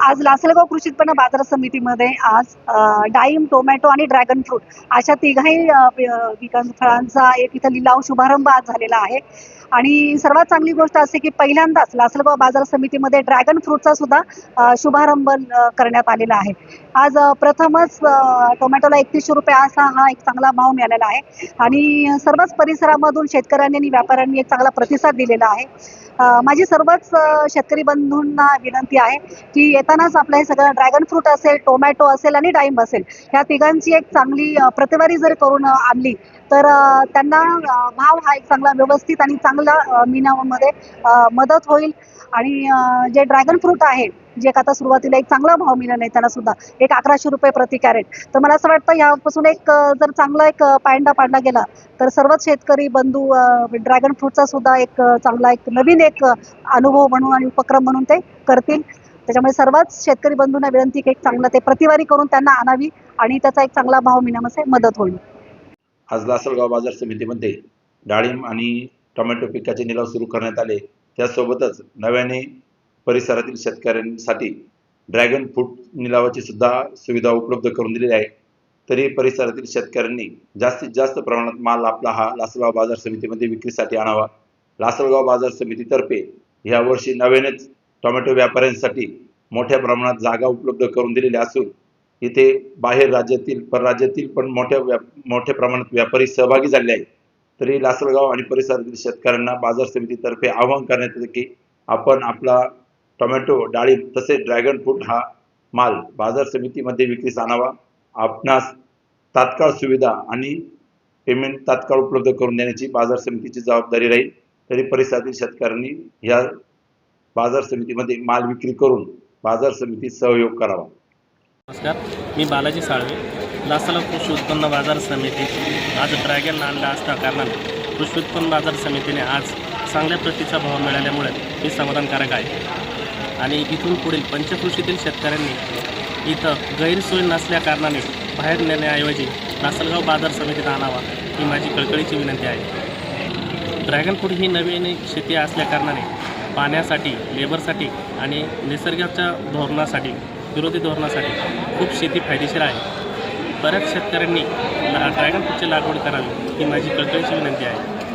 आज लासलगाव कृषी उत्पन्न बाजार समितीमध्ये आज अ, डाळिंब टोमॅटो आणि ड्रॅगन फ्रूट अशा तिघाही पिकां फळांचा एक इथं लिलाव शुभारंभ आज झालेला आहे. आणि सर्वात चांगली गोष्ट असे की पहिल्यांदाच लासलगाव बाजार समितीमध्ये ड्रॅगन फ्रूटचा सुद्धा शुभारंभ करण्यात आलेला आहे. आज प्रथमच टोमॅटोला एकतीसशे रुपये असा हा एक चांगला भाव मिळालेला आहे. आणि सर्वच परिसरामधून शेतकऱ्यांनी आणि व्यापाऱ्यांनी एक चांगला प्रतिसाद दिलेला आहे. माझी सर्वच शेतकरी बंधूंना विनंती आहे की येतानाच आपलं हे सगळं ड्रॅगन फ्रूट असेल टोमॅटो असेल आणि डाळिंब असेल ह्या तिघांची एक चांगली प्रतवारी प्रतिवारी जर करून आणली तर त्यांना भाव हा एक चांगला व्यवस्थित आणि चांगला मिनामध्ये मदत होईल. आणि जे ड्रॅगन फ्रूट आहे जे आता सुरुवातीला एक चांगला भाव मिळाला नाही त्याला सुद्धा एक अकराशे रुपये प्रति कॅरेट तर मला असं वाटतं यापासून एक जर चांगला एक पायंडा पाडला गेला तर सर्वच शेतकरी बंधू ड्रॅगन फ्रूटचा सुद्धा एक चांगला एक नवीन एक अनुभव म्हणून आणि उपक्रम म्हणून ते करतील. त्याच्यामुळे सर्वच शेतकरी बंधूंना विनंती की एक चांगलं ते प्रतिवारी करून त्यांना आणावी आणि त्याचा एक चांगला भाव मिळण्यामध्ये मदत होईल. आज लासलगाव बाजार समितीमध्ये डाळिंब आणि टोमॅटो पिकाचे निलाव सुरू करण्यात आले. त्यासोबतच नव्याने परिसरातील शेतकऱ्यांसाठी ड्रॅगन फ्रूट निलावाची सुद्धा सुविधा उपलब्ध करून दिलेली आहे. तरी परिसरातील शेतकऱ्यांनी जास्तीत जास्त प्रमाणात माल आपला हा लासलगाव बाजार समितीमध्ये विक्रीसाठी आणावा. लासलगाव बाजार समितीतर्फे यावर्षी नव्यानेच टोमॅटो व्यापाऱ्यांसाठी मोठ्या प्रमाणात जागा उपलब्ध करून दिलेल्या असून इथे बाहेर राज्यातील परराज्यातील पण मोठ्या व्याप मोठ्या प्रमाणात व्यापारी सहभागी झाले आहेत. तरी लासलगाव आणि परिसरातील शेतकऱ्यांना बाजार समितीतर्फे आवाहन करण्यात येते की आपण आपला टोमॅटो डाळिंब तसेच ड्रॅगन फ्रूट हा माल बाजार समितीमध्ये विक्रीस आणावा. आपणास तात्काळ सुविधा आणि पेमेंट तात्काळ उपलब्ध करून देण्याची बाजार समितीची जबाबदारी राहील. तरी परिसरातील शेतकऱ्यांनी या बाजार समितीमध्ये माल विक्री करून बाजार समितीत सहयोग करावा. नमस्कार मी बालाजी साळवे. लासलगाव कृषी उत्पन्न बाजार समिती. आज ड्रॅगन आणला असता कारणाने कृषी उत्पन्न बाजार समितीने आज चांगल्या प्रतीचा भाव मिळाल्यामुळे मी समाधानकारक आहे. आणि इथून पुढील पंचकृषीतील शेतकऱ्यांनी इथं गैरसोय नसल्या कारणाने बाहेर नेण्याऐवजी लासलगाव बाजार समितीत आणावा ही माझी कळकळीची विनंती आहे. ड्रॅगन फ्रूट ही नवीन शेती असल्याकारणाने पाण्यासाठी लेबरसाठी आणि निसर्गाच्या धोरणासाठी विरोधी धोरणासाठी खूप शेती फायदेशीर आहे. बऱ्याच शेतकऱ्यांनी ड्रॅगन फ्रूटची लागवड करावी ही माझी कळकळीची विनंती आहे.